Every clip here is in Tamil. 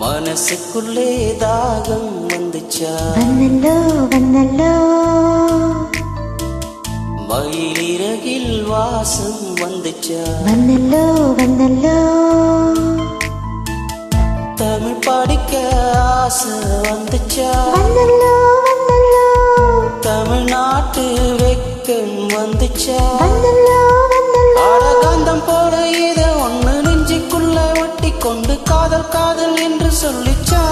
மனசுக்குள்ளே தாகம் வந்துச்சா? வந்தல்லோ வந்தல்லோ. மயிலிறகில் வாசம் வந்துச்சா? வந்தல்லோ வந்தல்லோ. தமிழ் படிக்க ஆசை வந்துச்சா? வந்தல்லோ வந்தல்லோ. தமிழ்நாட்டு வெக்கம் வந்துச்சா? காதல் என்று சொல்லிச்சா?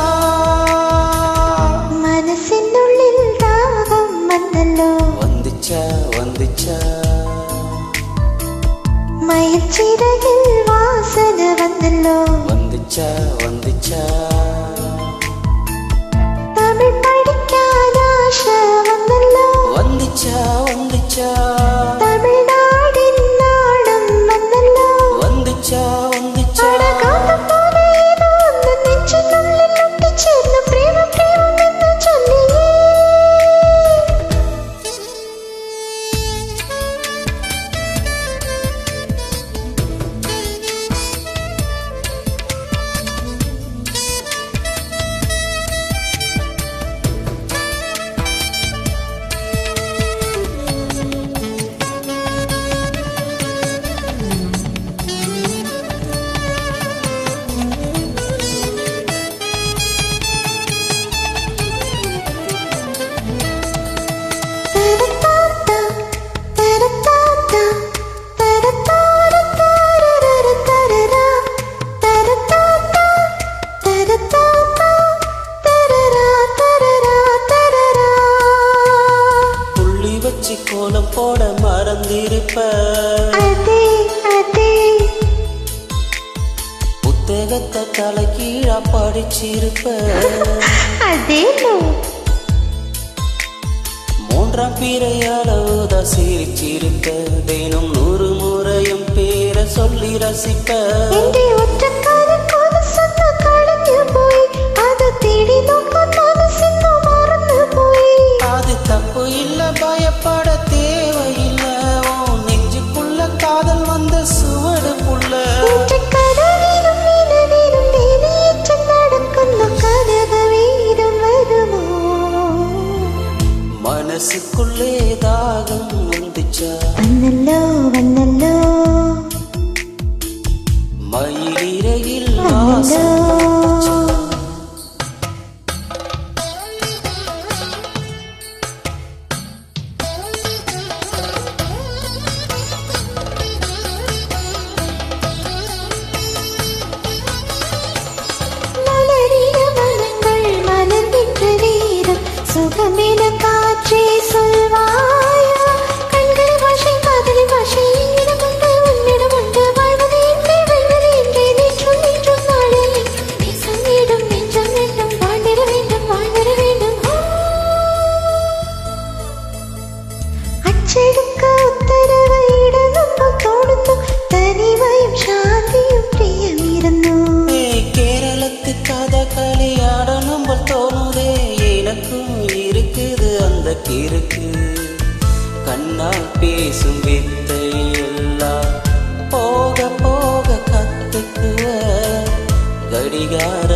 மனசின் உள்ளில் தாகம் வந்தல்லோ? வந்துச்சா வந்துச்சா? மயில் சிறகில் வாசனை வந்தல்லோ? வந்துச்சா வந்துச்சா? தமிழ் போட மறந்திருப்ப. அதே, அதே, புத்தகத்தை தலை கீழா படிச்சிருப்ப. மூன்றாம் பிறையளவுதான் சிரிச்சிருப்ப. தினம் நூறு முறையும் பேர சொல்லி ரசிப்ப. எங்கே ஒற்றக்காரன் காது சொன்ன மனசுக்குள்ளே தாகம் வந்துச்சா வந்தல்லோ, வந்தல்லோ, ക്ഷണിക്ക ഉത്തരവ് ഇടുന്നു തോന്നുന്നു തനിമയും ശാന്തിയും പ്രിയമിരുന്നു കേരളത്തിൽ കഥ കളിയാടണമ്പോൾ തോന്നുതേ എനക്കും ഇരുക്കുത് അന്ത കിറുക്ക് കണ്ണാൽ പേസും വിത്തയെല്ലാം പോക പോക കത്തുക്കുക ഘടികാര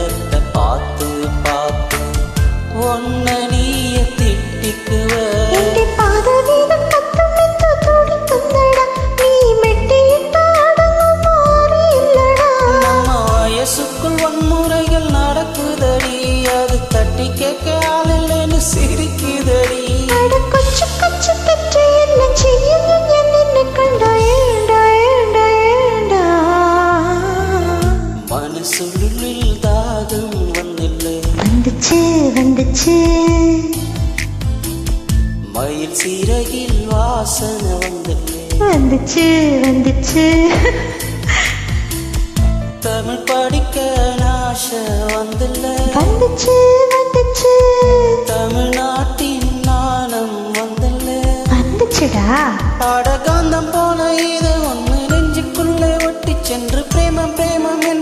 வந்துச்சு மயில் சிறகில் வாசனை வந்தில்லை வந்துச்சு வந்துச்சு. தமிழ் படிக்க நாசை வந்தில்லை. வந்துச்சு வந்துச்சு. தமிழ்நாட்டின் நாணம் வந்தில்லை. வந்துச்சுடா. அடகாந்தம் போல இது ஒன்று நெஞ்சுக்குள்ளே ஒட்டி சென்று பிரேமம் பிரேமம் என்று